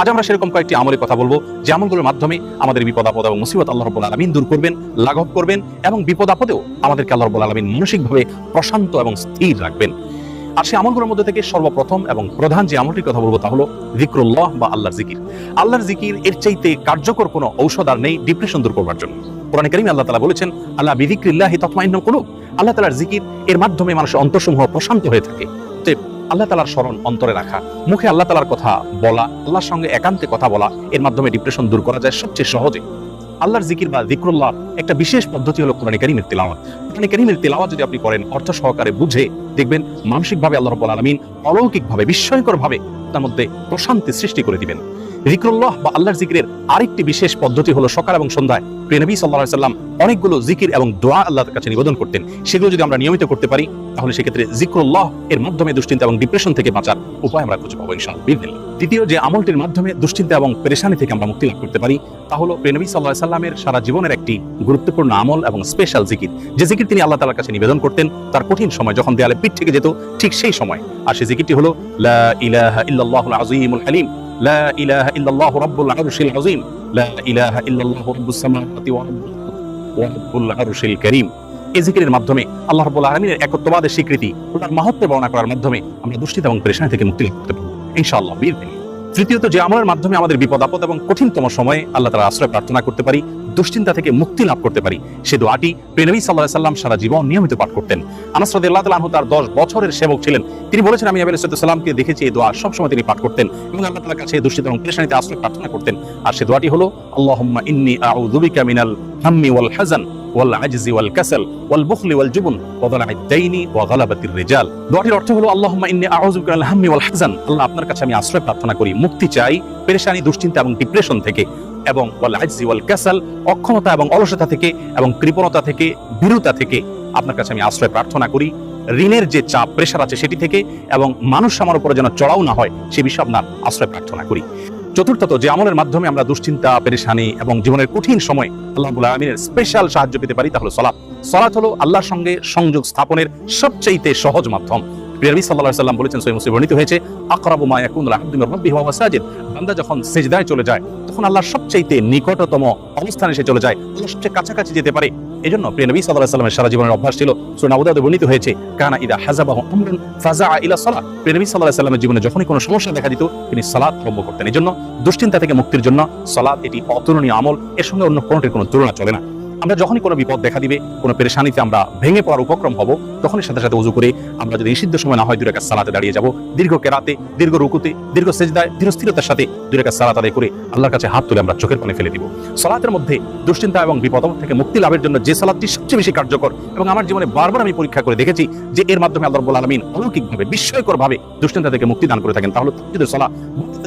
আজ আমরা সেরকম কয়েকটি আমলের কথা বলব। যে আমলগুলোর মাধ্যমে আমাদের বিপদ, আপদ এবং মুসিবত আল্লাহ রব্বুল আলমিন দূর করবেন, লাঘব করবেন এবং বিপদ, আপদেও আমাদেরকে আল্লাহ রব্বুল আলমিন মানসিকভাবে প্রশান্ত এবং স্থির রাখবেন। আর সেই আমলগুলোর মধ্যে থেকে সর্বপ্রথম এবং প্রধান যে আমলটির কথা বলব তা হলো জিক্রুল্লাহ বা আল্লাহর জিকির আল্লাহর জিকির এর চাইতে কার্যকর কোনো ঔষধ আর নেই ডিপ্রেশন দূর করবার জন্য। কোরআন করিম আল্লাহ তালা বলেছেন, আল্লাহ বিদিক্রিল্লাহি তৎমাইন্ন কুলুব। আল্লাহ তালার জিকির এর মাধ্যমে মানুষের অন্তরসমূহ প্রশান্ত হয়ে থাকে। আল্লাহ তালার স্মরণ অন্তরে রাখা। মুখে আল্লাহ তালার কথা বলা, আল্লাহর সঙ্গে একান্তে কথা বলা, এর মাধ্যমে ডিপ্রেশন দূর করা যায় সবচেয়ে সহজে। আল্লাহর জিকির বা জিক্রুল্লাহ একটা বিশেষ পদ্ধতি হলো কোরআন কারিমের তেলাওয়াত। কোরআন কারিমের তেলাওয়াত যদি আপনি করেন, অর্থ সহকারে বুঝে দেখবেন মানসিকভাবে আল্লাহ রাব্বুল আলামিন অলৌকিকভাবে, বিস্ময়করভাবে তার মধ্যে প্রশান্তি সৃষ্টি করে দিবেন। জিক্রুল্লাহ বা আল্লাহর জিকিরের আরেকটি বিশেষ পদ্ধতি হলো সকাল এবং সন্ধ্যায়। প্রিয় নবী সাল্লাল্লাহু আলাইহি সাল্লাম অনেকগুলো জিকির এবং দোয়া আল্লাহর কাছে নিবেদন করতেন। সেগুলো যদি আমরা নিয়মিত করতে পারি, তাহলে সেক্ষেত্রে জিক্রুল্লাহ এর মাধ্যমে দুশ্চিন্তা এবং ডিপ্রেশন থেকে বাঁচার উপায় আমরা খুঁজে পাবো বিদিনিল্লাহ দ্বিতীয় যে আমলটির মাধ্যমে দুশ্চিন্তা এবং পেরেশানি থেকে আমরা মুক্তি লাভ করতে পারি, তা হলো প্রিয় নবী সাল্লাল্লাহু আলাইহি সাল্লামের সারা জীবনের একটি গুরুত্বপূর্ণ আমল এবং স্পেশাল জিকির যে জিকির তিনি আল্লাহ তাআলার কাছে নিবেদন করতেন, তার কঠিন সময় যখন দেয়ালে পিঠ থেকে যেত, ঠিক সেই সময়। আর সেই জিকিরটি হলো লা ইলাহা ইল্লাল্লাহু রাব্বুল আরশিল আযীম। লা ইলাহা ইল্লাল্লাহু রাব্বুস সামাওয়াতি ওয়া রাব্বুল আরশিল কারীম। এই জিকিরের মাধ্যমে আল্লাহ রাব্বুল আলামিনের একত্ববাদের স্বীকৃতি ওটার মাহাত্ম্য বর্ণনা করার মাধ্যমে আমরা দুষ্টিতা এবং পেরেশানি থেকে মুক্তি লাভ করতে পারব। ইনশাআল্লাহ বিইذنিল্লাহ তৃতীয়ত, যে আমলের মাধ্যমে আমাদের বিপদ, আপদ এবং কঠিনতম সময়ে আল্লাহ তাআলা আশ্রয় প্রার্থনা করতে পারি, দুশ্চিন্তা থেকে মুক্তি লাভ করতে পারি। সে দোয়াটি প্রেনবী সাল্লাহ সাল্লাম সারা জীবন নিয়মিত পাঠ করতেন। আনাস রাদিয়াল্লাহু তাআলা আনহু তার 10 বছরের সেবক ছিলেন। তিনি বলেছেন, আমি নবী সাল্লামকে দেখেছি, এই দোয়া সবসময় তিনি পাঠ করতেন এবং আল্লাহ তাআলার কাছে দুশ্চিন্তা এবং পেরেশানিতে আশ্রয় প্রার্থনা করতেন। আর সে দোয়াটি হলো আল্লাহ ইন্নি আউ বিকা মিনাল অর্থ হলো আউযু বিকা হাম্মি ওয়াল আল্লাহ আপনার কাছে আমি আশ্রয় প্রার্থনা করি, মুক্তি চাই, পেরেশানি, দুশ্চিন্তা এবং ডিপ্রেশন থেকে এবং ওয়াল আজজি ওয়াল কাসাল অক্ষমতা এবং অলসতা থেকে এবং কৃপণতা থেকে ভীরুতা থেকে আপনার কাছে আমি আশ্রয় প্রার্থনা করি। ঋণের যে চাপ, প্রেশার আছে সেটি থেকে এবং মানুষ আমার উপরে যেন চড়াও না হয়, সে বিষয়ে আপনার আশ্রয় প্রার্থনা করি। চতুর্থত যে আমলের মাধ্যমে আমরা দুশ্চিন্তা, পেরেশানি এবং জীবনের কঠিন সময় আল্লাহ আলমিনের স্পেশাল সাহায্য পেতে পারি, তা হলো সলাৎ সলাৎ হলো আল্লাহর সঙ্গে সংযোগ স্থাপনের সবচাইতে সহজ মাধ্যম। সিজদায় চলে যায়, তখন আল্লাহর সবচাইতে নিকটতম অবস্থানে সে চলে যায়। সবচেয়ে কাছাকাছি যেতে পারে এজন্য প্রিয় নবী আলাইহি সাল্লামের সারা জীবনের অভ্যাস ছিল আবু বর্ণিত হয়েছে, কানা ইদা হাজাবাহু আমরুন ফাজা ইলা সালাহ প্রিয় নবী আলাইহি সাল্লামের জীবনে যখনই কোনো সমস্যা দেখা দিত, তিনি সালাত আরম্ভ করতেন। জন্য দুশ্চিন্তা থেকে মুক্তির জন্য সালাদ এটি অতুলনীয় আমল। এর সঙ্গে অন্য কোনোটির কোনো তুলনা চলে না। আমরা যখনই কোনো বিপদ দেখা দিবে, কোনো পেরেশানিতে আমরা ভেঙে পড়ার উপক্রম হব, তখনই সাথে সাথে উজু করে আমরা যদি নিষিদ্ধ সময় না হয় দুই রেখা সালাতে দাঁড়িয়ে যাব। দীর্ঘ কেরাতে, দীর্ঘ রুকুতে, দীর্ঘ সেজদায় দীর্ঘ সাথে দুই রেখা সালাত আদায় করে আল্লাহর কাছে হাত তুলে আমরা চোখের পানি ফেলে দিব। সালাতের মধ্যে দুশ্চিন্তা এবং বিপদ থেকে মুক্তি লাভের জন্য যে সালাদটি সবচেয়ে বেশি কার্যকর এবং আমার জীবনে বারবার আমি পরীক্ষা করে দেখেছি যে এর মাধ্যমে আল্লাহ রাব্বুল আলামিন অলৌকিকভাবে, বিস্ময়করভাবে দুশ্চিন্তা থেকে মুক্তি দান করে থাকেন। তাহলে তাহাজ্জুদের সালাত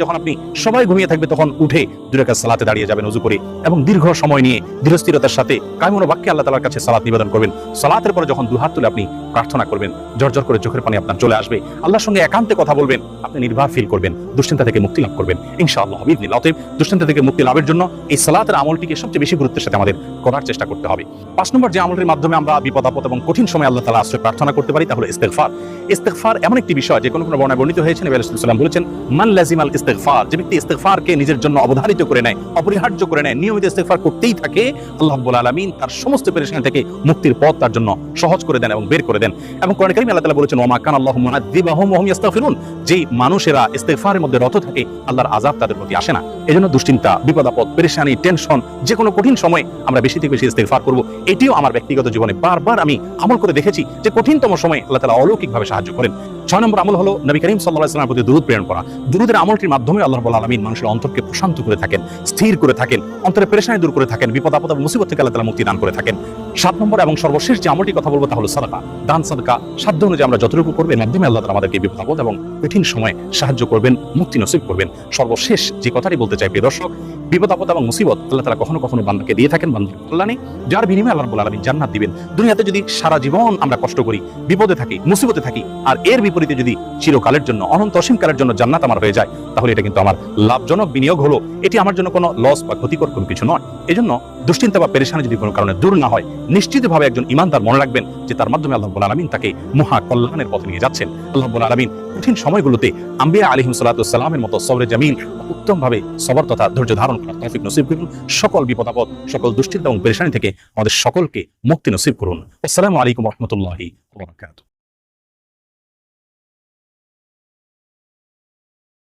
যখন আপনি সবাই ঘুমিয়ে থাকবে তখন উঠে দুই রেখা সালাতে দাঁড়িয়ে যাবেন উজু করে এবং দীর্ঘ সময় নিয়ে ধীরস্থিরতার সাথে কায়মনো বাক্যে আল্লাহ তালার কাছে সালাত নিবেদন করবেন। সালাতের পরে যখন দুহাত তুলে আপনি প্রার্থনা করবেন জর্জর করে চোখের পানি আপনার চলে আসবে। আল্লাহর সঙ্গে একান্তে কথা বলবেন, আপনি নির্ভর ফিল করবেন, দুশ্চিন্তা থেকে মুক্তি লাভ করবেন। ইনশাআল্লাহ বিদিনিল্লাহ অতএব দুশ্চিন্তা থেকে মুক্তি লাভের জন্য এই সালাতের আমলটিকে সবচেয়ে বেশি গুরুত্বের সাথে আমাদের করার চেষ্টা করতে হবে। পাঁচ নম্বর যে আমলটির মাধ্যমে আমরা বিপদ, আপদ এবং কঠিন সময় আল্লাহ তালা আশ্রয় প্রার্থনা করতে পারি, তা হলো ইস্তেগফার। ইস্তেগফার এমন একটি বিষয়, যে কোনো কোনো বর্ণায় বর্ণিত হয়েছে, নবী আলাইহিস সালাম বলেছেন, মান লাজিমাল ইস্তেগফার যে ব্যক্তি ইস্তেগফারকে নিজের জন্য অবধারিত করে নেয়, অপরিহার্য করে নেয়, নিয়মিত ইস্তেগফার করতেই থাকে, আল্লাহ রাব্বুল আলামিন তার সমস্ত পেরেশানি থেকে মুক্তির পথ তার জন্য সহজ করে দেন এবং বের করে দেন। এবং কোরআন কারীমে আল্লাহ তাআলা বলেছেন ওমা কান আল্লাহু মুআযযিবাহুম ওয়া হুম ইস্তাগফিরুন যে মানুষেরা ইস্তেগফারের মধ্যে রত থাকে, আল্লাহর আযাব তাদের প্রতি আসে না। এজন্য দুশ্চিন্তা বিপদ আপদ পেরেশানি, টেনশন যে কোনো কঠিন সময় আমরা বেশি থেকে বেশি ইস্তেগফার করব। এটিও আমার ব্যক্তিগত জীবনে বারবার আমি আমল করে দেখেছি যে কঠিনতম সময় আল্লাহ তাআলা অলৌকিকভাবে সাহায্য করেন। ছয় নম্বর আমল হলো নবী করিম সাল্লাল্লাহু আলাইহি ওয়াসাল্লামের প্রতি দুরূদ প্রেরণ করা। দুরূদের আমলটির মাধ্যমে আল্লাহ আলামিন মানুষের অন্তরকে প্রশান্ত করে থাকেন, স্থির করে থাকেন, অন্তরে পেরেশানি দূর করে থাকেন বিপদ আপদ মুসিবত থেকে তালা মুক্তি দান করে থাকেন। সাত নম্বর এবং সর্বশেষ যে আমলটি কথা বলব তা হলো সাদাকা। দান, সাদকা সাধ্য অনুযায়ী আমরা যতটুকু করবেন মাধ্যমে আল্লাহ আমাদেরকে বিপদ এবং কঠিন সময় সাহায্য করবেন, মুক্তি নসিব করবেন। সর্বশেষ যে কথাটি বলতে চাই, প্রিয় দর্শক, বিপদ আপদ এবং মুসিবত আল্লাহ তালা কখনো কখনো বান্দাকে দিয়ে থাকেন, বান্দার কল্যাণে, যার বিনিময়ে আল্লাহ রাব্বুল আলামিন জান্নাত দিবেন। দুনিয়াতে যদি সারা জীবন আমরা কষ্ট করি, বিপদে থাকি, মুসিবতে থাকি, আর এর বিপরীতে যদি চিরকালের জন্য, অনন্ত অসীমকালের জন্য জান্নাত আমার হয়ে যায়, তাহলে এটা কিন্তু আমার লাভজনক বিনিয়োগ হলো। এটি আমার জন্য কোনো লস বা ক্ষতিকর কোনো কিছু নয়। এজন্য দুশ্চিন্তা বা পেরেশানি যদি কোনো কারণে দূর না হয়, নিশ্চিতভাবে একজন ইমানদার মনে রাখবেন যে তার মাধ্যমে আল্লাহ আলামিন তাকে মহা কল্যাণের পথে নিয়ে যাচ্ছেন। আল্লাহ আলামিন কঠিন সময়গুলোতে আম্বিয়া আলিহিম সালাতামের মতো সবরে জামিন, উত্তমভাবে সবর তথা ধৈর্য ধারণ করার তৌফিক নসিব করুন। সকল বিপদ আপদ, সকল দুশ্চিন্তা এবং পেরেশানি থেকে আমাদের সকলকে মুক্তি নসিব করুন। আসসালামু আলাইকুম রহমতুল্লাহি